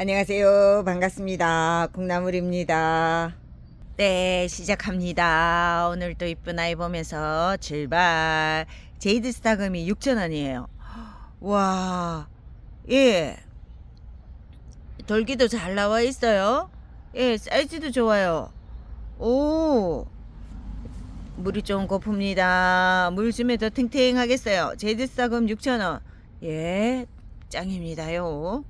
안녕하세요. 반갑습니다. 콩나물입니다. 네, 시작합니다. 오늘 또 이쁜 아이 보면서 출발. 제이드 스타금이 6,000원이에요. 와, 예. 돌기도 잘 나와 있어요. 예, 사이즈도 좋아요. 오, 물이 좀 고픕니다. 물 주면 더 탱탱하겠어요. 제이드 스타금 6,000원. 예, 짱입니다요.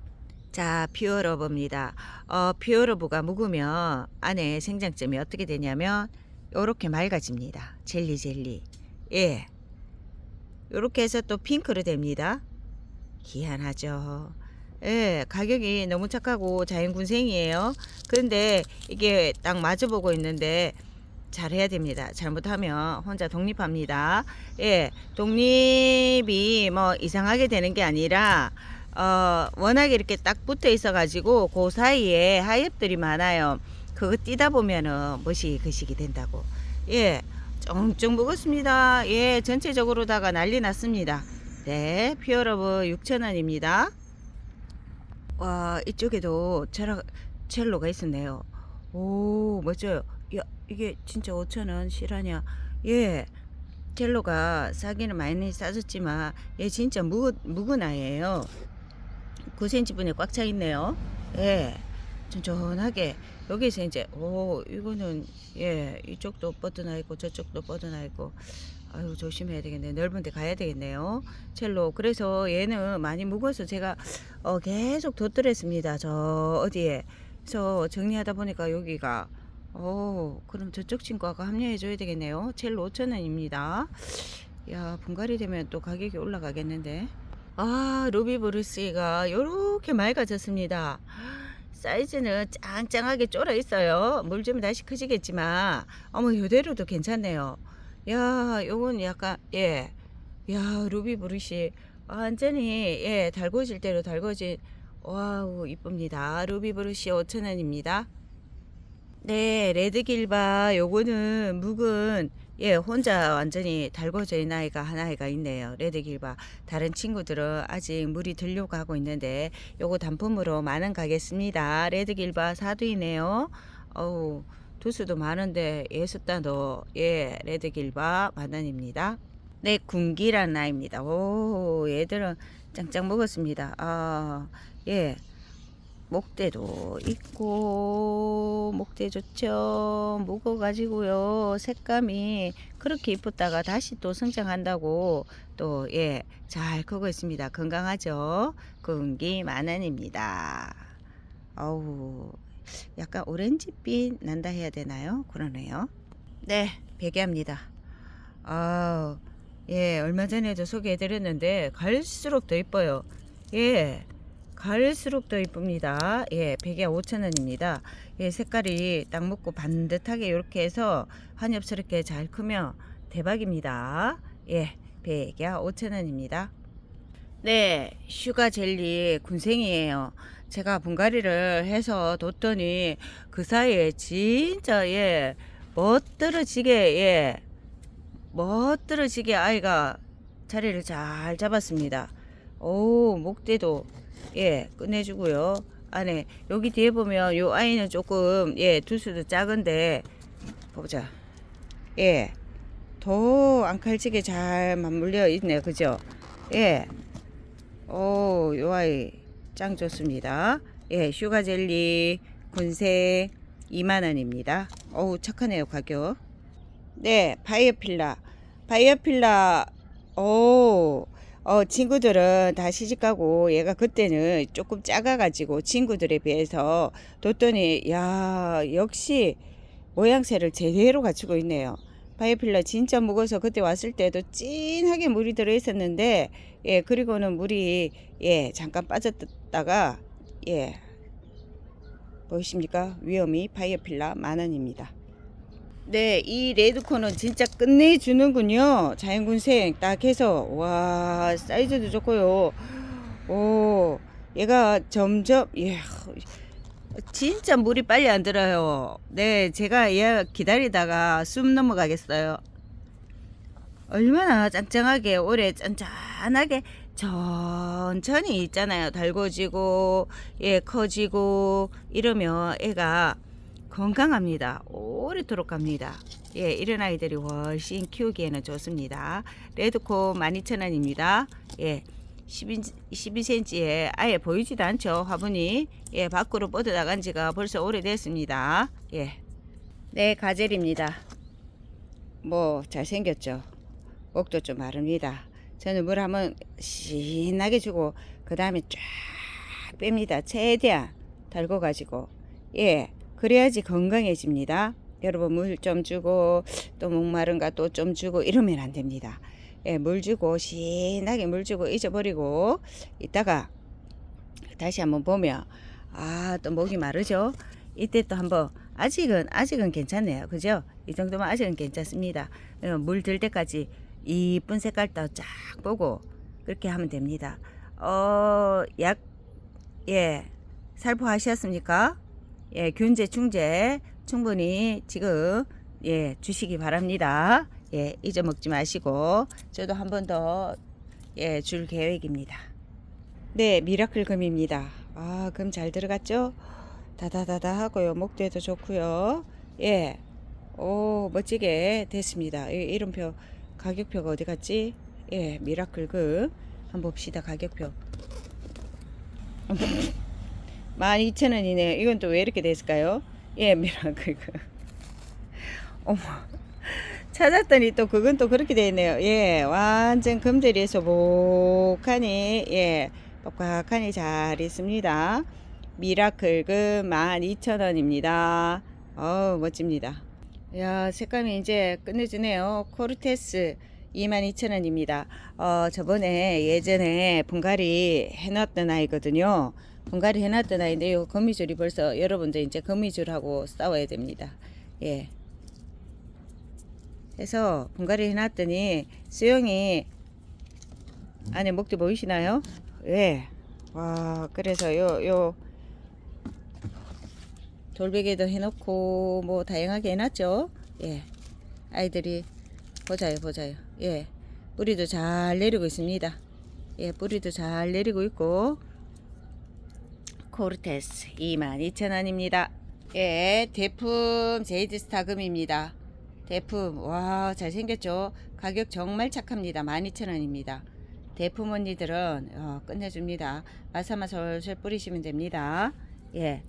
자, 퓨어러브입니다. 어, 퓨어러브가 묵으면 안에 생장점이 어떻게 되냐면 요렇게 맑아집니다. 젤리 젤리. 예. 요렇게 해서 또 핑크로 됩니다. 희한하죠. 예, 가격이 너무 착하고 자연군생이에요. 그런데 이게 딱 마주보고 있는데 잘해야 됩니다. 잘못하면 혼자 독립합니다. 예, 독립이 뭐 이상하게 되는 게 아니라 어, 워낙에 이렇게 딱 붙어 있어 가지고 그 사이에 하엽들이 많아요. 그거 뛰다 보면은 멋이 그식이 된다고. 예, 쫑쫑 먹었습니다. 예, 전체적으로 다가 난리 났습니다. 네, 피어러브 6,000원입니다. 와, 이쪽에도 첼로, 첼로가 있었네요. 오, 멋져요. 야, 이게 진짜 5,000원 실하냐? 예, 첼로가 싸기는 많이 싸졌지만 얘 진짜 묵은, 묵은 아이예요. 9cm분에 꽉 차 있네요. 예. 쫀쫀하게. 여기서 이제 오 이거는 예 이쪽도 뻗어나 있고 저쪽도 뻗어나 있고. 아유 조심해야 되겠네. 넓은 데 가야 되겠네요. 첼로. 그래서 얘는 많이 묵어서 제가 어 계속 뒀더랬습니다. 저 어디에. 그래서 정리하다 보니까 여기가 오 그럼 저쪽 친구가 합류해 줘야 되겠네요. 첼로 5천원입니다. 야 분갈이 되면 또 가격이 올라가겠는데 아, 루비 브루스가 요렇게 맑아졌습니다. 사이즈는 짱짱하게 쫄아 있어요. 물 좀 다시 크지겠지만, 어머, 요대로도 괜찮네요. 야, 요건 약간, 예. 야, 루비 브루시 완전히, 예, 달궈질 대로 달궈진, 와우, 이쁩니다. 루비 브루시 5,000원입니다. 네, 레드 길바 요거는 묵은 예, 혼자 완전히 달궈져 있는 아이가 하나가 있네요. 레드 길바. 다른 친구들은 아직 물이 들려고 하고 있는데 요거 단품으로 만원 가겠습니다. 레드 길바 사두이네요. 어우, 두수도 많은데 예숫단도 예, 레드 길바 만원입니다. 네, 군기란 아이입니다. 오, 얘들은 짱짱 먹었습니다. 아, 예. 목대도 있고 목대 좋죠. 묵어가지고요. 색감이 그렇게 이쁘다가 다시 또 성장한다고 또 예 잘 크고 있습니다. 건강하죠? 금기 만원입니다. 어우 약간 오렌지빛 난다 해야 되나요? 그러네요. 네 베개합니다. 아우 예 얼마 전에도 소개해 드렸는데 갈수록 더 이뻐요. 예 갈수록 더 이쁩니다. 예, 백에 5천원입니다. 예, 색깔이 딱 먹고 반듯하게 이렇게 해서 한엽스럽게 잘 크면 대박입니다. 예, 백에 5천원입니다. 네, 슈가 젤리 군생이에요. 제가 분갈이를 해서 뒀더니 그 사이에 진짜 예, 멋들어지게 예, 멋들어지게 아이가 자리를 잘 잡았습니다. 오, 목대도 예, 끝내주고요. 안에 여기 뒤에 보면 요 아이는 조금 예 두수도 작은데 보자. 예, 더 앙칼지게 잘 맞물려 있네요, 그죠? 예, 오, 요 아이 짱 좋습니다. 예, 슈가 젤리 군색 2만 원입니다. 어우 착하네요 가격. 네, 바이오필라, 바이오필라. 오. 어, 친구들은 다 시집가고 얘가 그때는 조금 작아가지고 친구들에 비해서 뒀더니 야 역시 모양새를 제대로 갖추고 있네요. 바이오필라 진짜 묵어서 그때 왔을 때도 찐하게 물이 들어 있었는데 예 그리고는 물이 예 잠깐 빠졌다가 예 보이십니까 위험이 바이오필라 만원입니다. 네, 이 레드콘은 진짜 끝내주는군요. 자연군생 딱 해서 와 사이즈도 좋고요. 오, 얘가 점점 예, 진짜 물이 빨리 안 들어요. 네, 제가 얘 기다리다가 숨 넘어가겠어요. 얼마나 짱짱하게 오래 짠짠하게 천천히 있잖아요. 달궈지고, 예, 커지고, 이러면 애가 건강합니다. 오래도록 갑니다. 예, 이런 아이들이 훨씬 키우기에는 좋습니다. 레드코 12,000원입니다. 예, 12, 12cm에 아예 보이지도 않죠. 화분이. 예, 밖으로 뻗어 나간 지가 벌써 오래됐습니다. 예. 네, 가젤입니다. 뭐, 잘생겼죠. 목도 좀 마릅니다. 저는 물 한번 신나게 주고, 그 다음에 쫙 뺍니다. 최대한 달궈가지고. 예, 그래야지 건강해집니다. 여러분 물 좀 주고 또 목마른가 또 좀 주고 이러면 안 됩니다. 예, 물 주고 신나게 물 주고 잊어버리고 이따가 다시 한번 보면 아 또 목이 마르죠. 이때 또 한번 아직은 아직은 괜찮네요. 그죠? 이 정도면 아직은 괜찮습니다. 어, 물들 때까지 이쁜 색깔 딱 보고 그렇게 하면 됩니다. 어, 약, 예, 살포하셨습니까? 예, 균제, 충제 충분히 지금 예, 주시기 바랍니다. 예, 잊어먹지 마시고 저도 한 번 더 예, 줄 계획입니다. 네, 미라클 금입니다. 아, 금 잘 들어갔죠? 다다다다 하고요. 목대도 좋고요. 예. 오, 멋지게 됐습니다. 이 이름표 가격표가 어디 갔지? 예, 미라클 금 한번 봅시다. 가격표. 12,000원이네요. 이건 또 왜 이렇게 됐을까요? 예, 미라클 금. 어머. 찾았더니 또 그건 또 그렇게 돼 있네요. 예, 완전 금들이 소복하니, 예, 뻑뻑하니 잘 있습니다. 미라클 금 12,000원입니다. 어우, 멋집니다. 야, 색감이 이제 끝내주네요. 코르테스 22,000원입니다. 어, 저번에 예전에 분갈이 해놨던 아이거든요. 분갈이 해놨던 아이인데 요 거미줄이 벌써 여러분들 이제 거미줄하고 싸워야 됩니다. 예. 해서 분갈이 해놨더니 수영이 안에 목대 보이시나요? 예. 와, 그래서 요, 요, 돌베개도 해놓고 뭐 다양하게 해놨죠. 예. 아이들이 보자요, 보자요. 예. 뿌리도 잘 내리고 있습니다. 예, 뿌리도 잘 내리고 있고 코르테스 22,000원입니다. 예, 대품 제이드스타금입니다. 대품 와 잘생겼죠? 가격 정말 착합니다. 12,000원입니다. 대품 언니들은 어, 끝내줍니다. 마사마 솔솔 뿌리시면 됩니다. 예,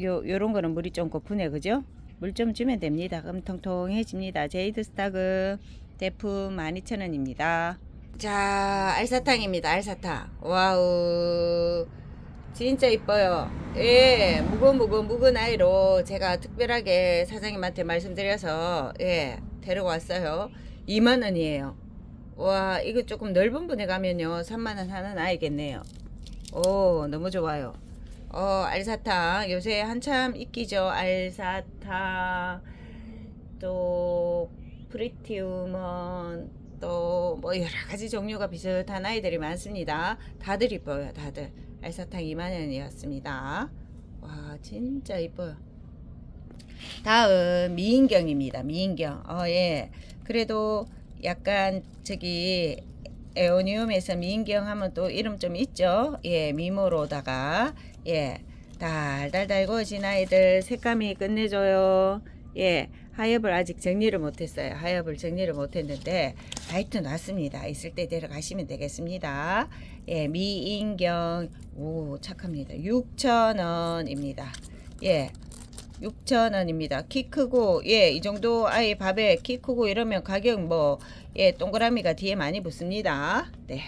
요, 요런 거는 물이 좀 고프네 그죠? 물 좀 주면 됩니다. 그럼 통통해집니다. 제이드 스타그 대품 12,000원입니다. 자 알사탕입니다. 알사탕. 와우 진짜 이뻐요. 예, 무거 무거 묵은 아이로 제가 특별하게 사장님한테 말씀드려서 예, 데리고 왔어요. 2만 원이에요. 와, 이거 조금 넓은 분에 가면요. 3만 원 하는 아이겠네요. 오, 너무 좋아요. 어, 알사탕 요새 한참 인기죠. 알사탕 또 프리티우먼 또 뭐 여러 가지 종류가 비슷한 아이들이 많습니다. 다들 이뻐요. 다들. 알사탕 2만원이었습니다. 와 진짜 이뻐요. 다음 미인경입니다. 미인경. 어 예. 그래도 약간 저기 에오니움에서 미인경 하면 또 이름 좀 있죠. 예, 미모로다가 예. 달달달 구워진 아이들 색감이 끝내줘요. 예, 하엽을 아직 정리를 못했어요. 하엽을 정리를 못했는데 하여튼 왔습니다. 있을 때 데려가시면 되겠습니다. 예, 미인경 오 착합니다. 6,000원입니다. 예. 6,000원입니다. 키 크고 예, 이 정도 아이 밥에 키 크고 이러면 가격 뭐 예, 동그라미가 뒤에 많이 붙습니다. 네.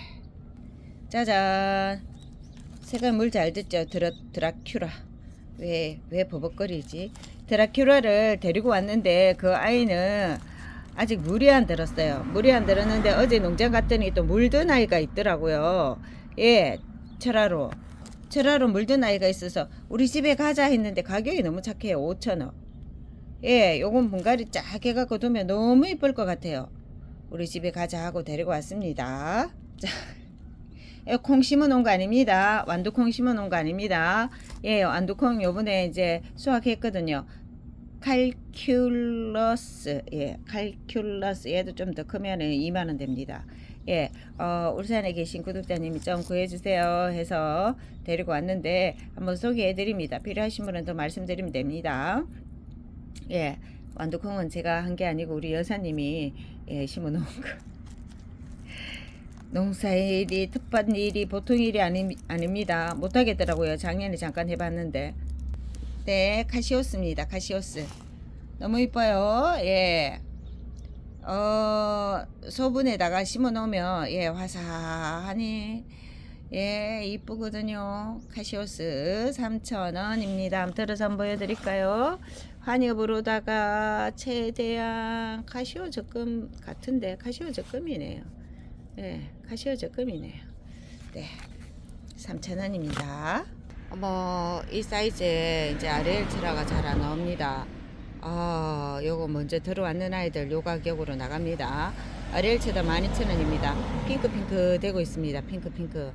짜잔. 색깔 물 잘 듣죠? 드라, 드라큐라. 왜, 왜 버벅거리지? 드라큐라를 데리고 왔는데 그 아이는 아직 물이 안 들었어요. 물이 안 들었는데 어제 농장 갔더니 또 물든 아이가 있더라고요. 예, 철화로. 철화로 물든 아이가 있어서 우리 집에 가자 했는데 가격이 너무 착해요. 5천원. 예, 요건 분갈이 쫙 해갖고 두면 너무 이쁠 것 같아요. 우리 집에 가자 하고 데리고 왔습니다. 자. 예, 콩 심어 놓은 거 아닙니다. 완두콩 심어 놓은 거 아닙니다. 예, 완두콩 요번에 이제 수확했거든요. 칼큘러스, 예, 칼큘러스 얘도 좀 더 크면은 2만 원 됩니다. 예, 어, 울산에 계신 구독자님이 좀 구해주세요 해서 데리고 왔는데 한번 소개해드립니다. 필요하신 분은 더 말씀드리면 됩니다. 예, 완두콩은 제가 한 게 아니고 우리 여사님이 예, 심어놓은 거. 농사일이 특반 일이 보통 일이 아니, 아닙니다. 못하겠더라고요. 작년에 잠깐 해봤는데. 네, 카시오스입니다. 카시오스. 너무 이뻐요. 예. 어, 소분에다가 심어 놓으면, 예, 화사하니, 예, 이쁘거든요. 카시오스 3,000원입니다. 한번 들어서 한번 보여드릴까요? 환엽으로다가 최대한 카시오 적금 같은데, 카시오 적금이네요. 예, 카시오 적금이네요. 네. 3,000원입니다. 어머, 이 사이즈에 이제 아레일트라가 잘안 나옵니다. 아, 요거 먼저 들어왔는 아이들 요 가격으로 나갑니다. 아레일트다 12,000원입니다. 핑크핑크 되고 있습니다. 핑크핑크.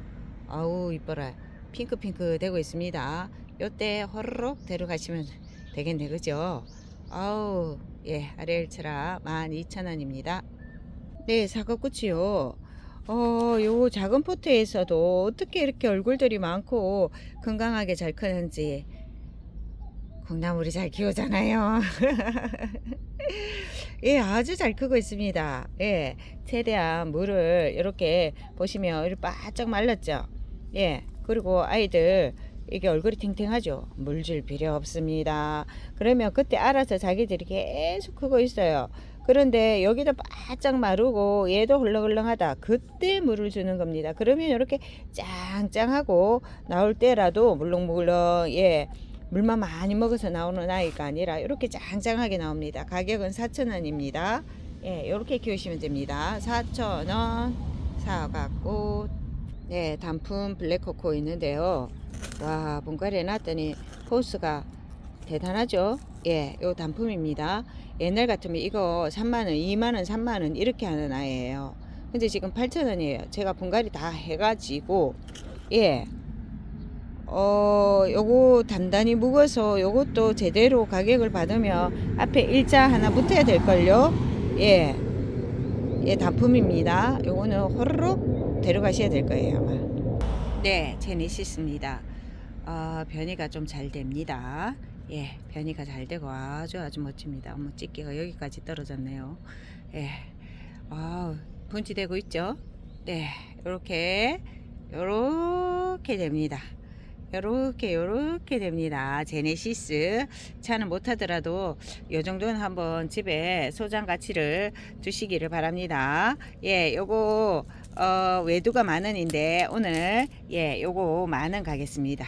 아우, 이뻐라. 핑크핑크 되고 있습니다. 요때 호로록 데려가시면 되겠네, 그죠? 아우, 예, 아레일트라 12,000원입니다. 네, 사과 꽃이요. 어, 요 작은 포트에서도 어떻게 이렇게 얼굴들이 많고 건강하게 잘 크는지 콩나물이 잘 키우잖아요. 예, 아주 잘 크고 있습니다. 예, 최대한 물을 이렇게 보시면 이렇게 바짝 말랐죠. 예, 그리고 아이들 이게 얼굴이 탱탱하죠. 물줄 필요 없습니다. 그러면 그때 알아서 자기들이 계속 크고 있어요. 그런데 여기도 바짝 마르고 얘도 헐렁헐렁하다. 그때 물을 주는 겁니다. 그러면 이렇게 짱짱하고 나올 때라도 물렁물렁 예 물만 많이 먹어서 나오는 아이가 아니라 이렇게 짱짱하게 나옵니다. 가격은 4,000원입니다. 예, 이렇게 키우시면 됩니다. 4,000원 사갖고 네 단품 블랙코코 있는데요. 와 분갈이 놨더니 포스가 대단하죠. 예, 요 단품입니다. 옛날 같으면 이거 3만원, 2만원, 3만원 이렇게 하는 아이예요. 근데 지금 8천원이에요. 제가 분갈이 다 해가지고, 예. 어, 요거 단단히 묵어서 요것도 제대로 가격을 받으면 앞에 일자 하나 붙어야 될걸요. 예. 예, 단품입니다. 요거는 호로록 데려가셔야 될 거예요, 아마. 네, 제니시스입니다. 어, 변이가 좀 잘 됩니다. 예, 변이가 잘 되고 아주 아주 멋집니다. 어머, 집게가 여기까지 떨어졌네요. 예, 아, 분치되고 있죠? 네, 요렇게, 요렇게 됩니다. 요렇게, 요렇게 됩니다. 제네시스. 차는 못하더라도 요 정도는 한번 집에 소장 가치를 두시기를 바랍니다. 예, 요거, 어, 외두가 만원인데 오늘, 예, 요거 만원 가겠습니다.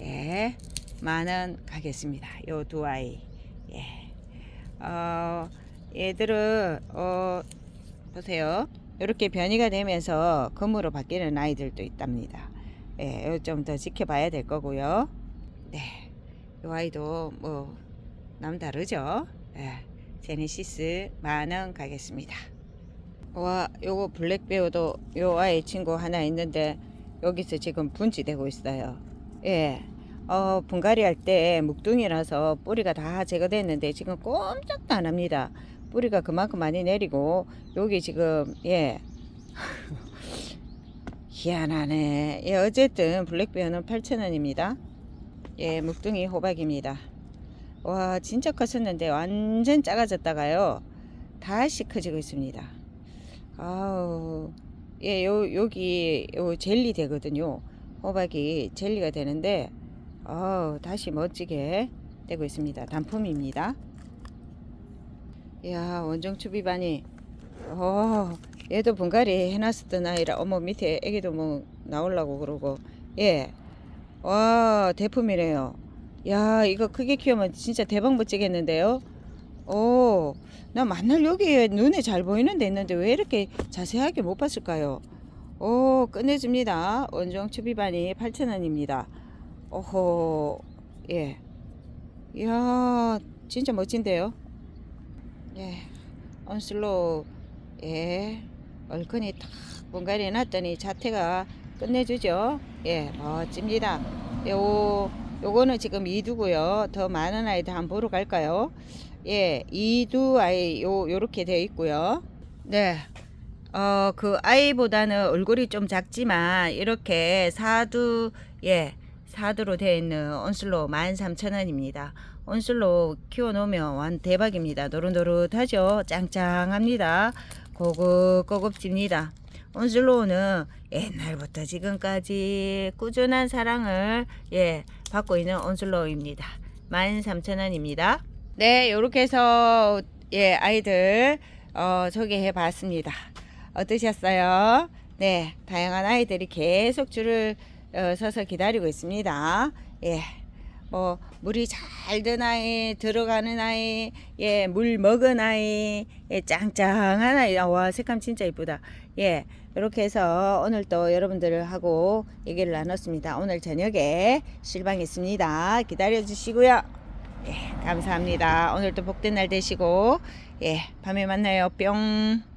예. 만원 가겠습니다. 요 두 아이. 예. 어, 얘들은 어, 보세요. 이렇게 변이가 되면서 금으로 바뀌는 아이들도 있답니다. 예, 좀 더 지켜봐야 될 거고요. 네, 요 아이도 뭐 남다르죠. 예, 제네시스 만원 가겠습니다. 와, 요거 블랙베어도 요 아이 친구 하나 있는데 여기서 지금 분지되고 있어요. 예. 어, 분갈이 할 때 묵둥이라서 뿌리가 다 제거됐는데 지금 꼼짝도 안 합니다. 뿌리가 그만큼 많이 내리고 여기 지금 예 희한하네. 예 어쨌든 블랙베어는 8,000원입니다. 예 묵둥이 호박입니다. 와 진짜 컸었는데 완전 작아졌다가요 다시 커지고 있습니다. 아우 예 요 여기 요 젤리 되거든요. 호박이 젤리가 되는데 어, 다시 멋지게 되고 있습니다. 단품입니다. 이야, 원종 추비반이, 어, 얘도 분갈이 해놨었던 아이라, 어머, 밑에 애기도 뭐 나오려고 그러고, 예. 와, 대품이래요. 야, 이거 크게 키우면 진짜 대박 멋지겠는데요? 오, 나 만날 여기에 눈에 잘 보이는 데 있는데 왜 이렇게 자세하게 못 봤을까요? 오, 끝내줍니다. 원종 추비반이 8,000원입니다. 오호, 예. 이야, 진짜 멋진데요? 예. 언슬로, 예. 얼큰이 탁 분갈이 해놨더니 자태가 끝내주죠? 예, 멋집니다. 요, 요거는 지금 이두고요. 더 많은 아이들 한번 보러 갈까요? 예, 이두 아이, 요, 요렇게 되어 있고요. 네. 어, 그 아이보다는 얼굴이 좀 작지만 이렇게 사두 예 사두로 되어 있는 온슬로 13,000원입니다. 온슬로 키워놓으면 완 대박입니다. 노릇노릇하죠. 짱짱합니다. 고급고급집니다. 온슬로우는 옛날부터 지금까지 꾸준한 사랑을 예 받고 있는 온슬로우입니다. 13,000원입니다. 네, 이렇게 해서 예 아이들 어, 소개해 봤습니다. 어떠셨어요? 네, 다양한 아이들이 계속 줄을 어, 서서 기다리고 있습니다. 예. 뭐 물이 잘 든 아이, 들어가는 아이, 예, 물 먹은 아이, 예, 짱짱한 아이. 아, 와, 색감 진짜 이쁘다. 예. 이렇게 해서 오늘 또 여러분들하고 얘기를 나눴습니다. 오늘 저녁에 실방 있습니다. 기다려 주시고요. 예, 감사합니다. 오늘도 복된 날 되시고, 예, 밤에 만나요. 뿅.